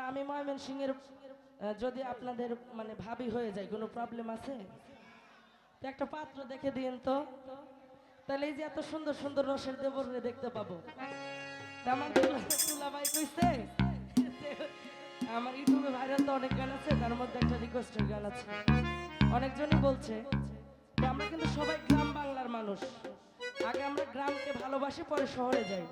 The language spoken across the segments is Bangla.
তা আমি সিংয়ের যদি আপনাদের মানে ভাবি হয়ে যায়, কোনো প্রবলেম আছে? তো একটা পাত্র দেখে দিন তো। তাহলে এই যে এত সুন্দর সুন্দর রসের দেবরে দেখতে পাবো। আমার আমার ইউটিউবে ভাইরাল তো অনেক গান আছে, তার মধ্যে একটা রিকোয়েস্টের গান আছে। অনেকজনই বলছে। আমরা কিন্তু সবাই গ্রাম বাংলার মানুষ। আগে আমরা গ্রামকে ভালোবাসি, পরে শহরে যাই।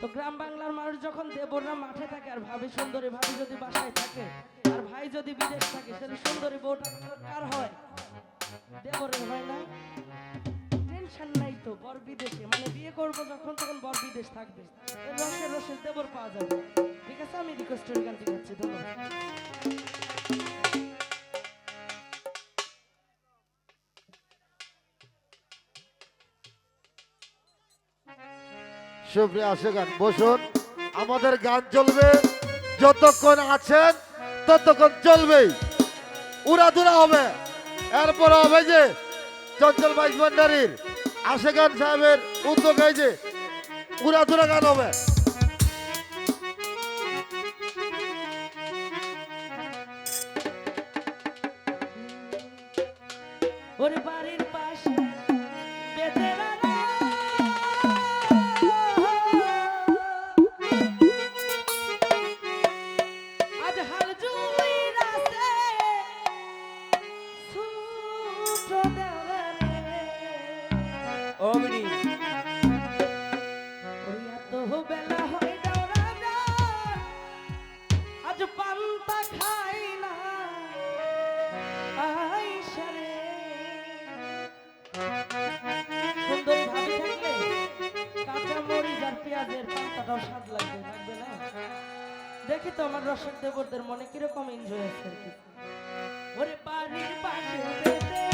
তো গ্রাম বাংলার মানুষ যখন দেবররা মাঠে থাকে আর ভাবি সুন্দরী, ভাবি যদি বাসায় থাকে, আর ভাই যদি বিদেশ থাকে তাহলে সুন্দরী বউটা কার হয়? দেবরের হয় না? টেনশন নাই তো, বর বিদেশে। মানে বিয়ে করব যখন, তখন বর বিদেশ থাকবে। রসের রসের দেবর পাওয়া যাবে। ঠিক আছে? আমি রিকোয়েস্টের গানটি গাচ্ছি, ধন্যবাদ। সুপ্রিয় আশেগান বসুন। আমাদের গান চলবে। যতক্ষণ আছেন, ততক্ষণ চলবেই। উড়াধুরা হবে। এরপর হবে যে চঞ্চল বাইশ ভান্ডারির আশেগান সাহেবের উদ্যোগে যে উড়াধুরা গান হবে। ওরে পেঁয়াজের পাতাটাও স্বাদ লাগবে না? দেখি তো আমার রসক দেবরদের মনে কীরকম এনজয় আছে আর কি। ওরে বাড়ির পাশে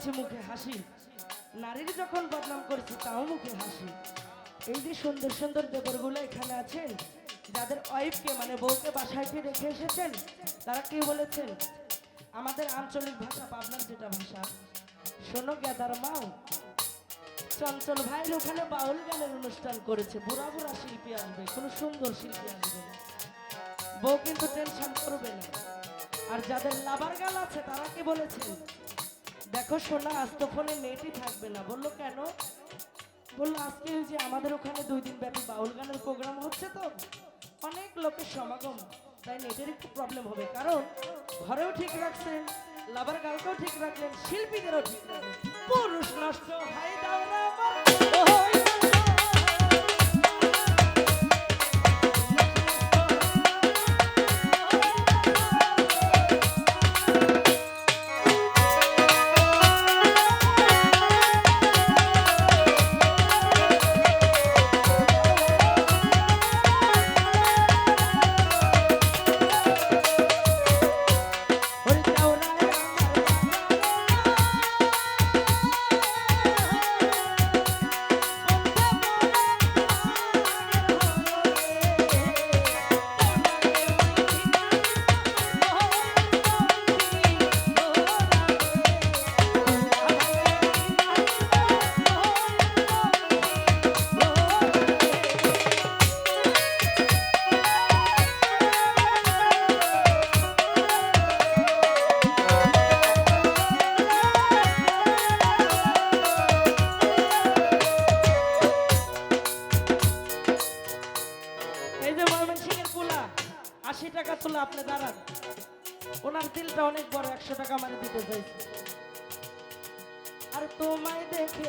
করেছি মুখে হাসি। নারীর যখন বদনাম করেছি, তাও মুখে হাসি। এই যে সুন্দর সুন্দর দেবরগুলো এখানে আছেন যাদের ওয়াইফকে মানে বউকে বাসায় রেখে এসেছেন, তারা কি বলেছেন? আমাদের আঞ্চলিক ভাষা, পাবনার যেটা ভাষা। শোনো গ্যাদার মাও, চঞ্চল ভাইয়ের ওখানে বাউল গানের অনুষ্ঠান করেছে। বুড়া বুড়া শিল্পী আসবে কোনো সুন্দর শিল্পী আসবে বউ কিন্তু টেনশন করবে না। আর যাদের লাভার গান আছে, তারা কি বলেছে দেখো সোনা, আজ তো ফোনে নেটই থাকবে না। বলল, কেন? বলল, আজকে যে আমাদের ওখানে দুই দিন ব্যাপী বাউল গানের প্রোগ্রাম হচ্ছে তো, অনেক লোকের সমাগম। তাই নেটের একটু প্রবলেম হবে। কারণ ঘরেও ঠিক রাখছেন, লাভার গালকেও ঠিক রাখলেন, শিল্পীদেরও ঠিক রাখলেন। পুরুষ নষ্ট হাই দাওরা আপনি দাঁড়ান। ওনার দিলটা অনেক বড় একশো টাকা মানে দিতে চাইছি। আর তোমায় দেখে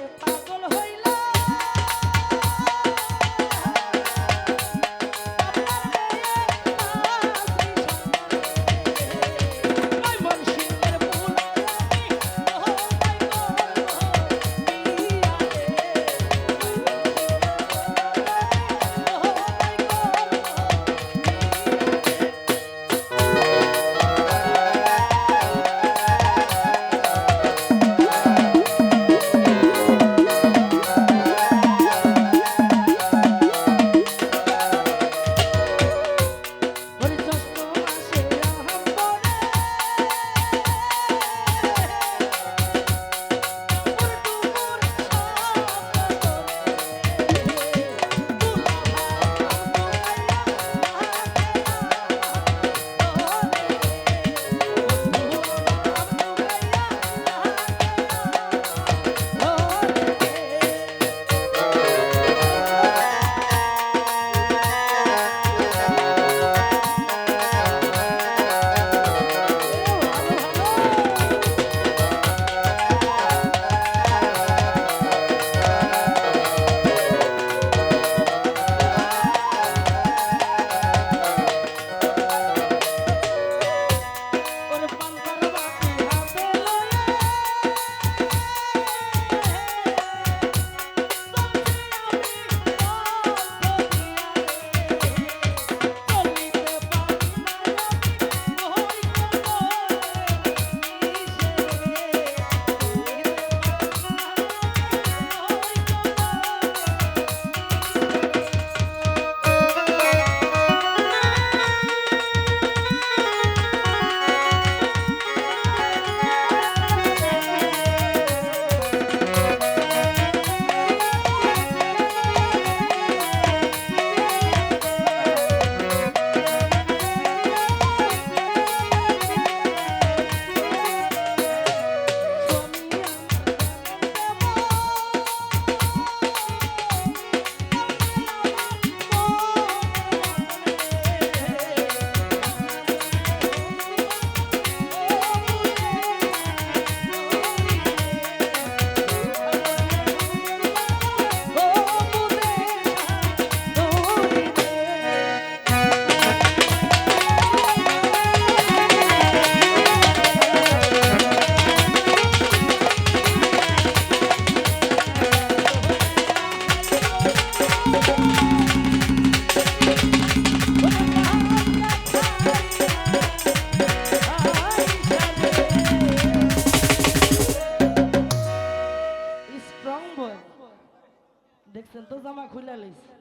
খুলে লইছে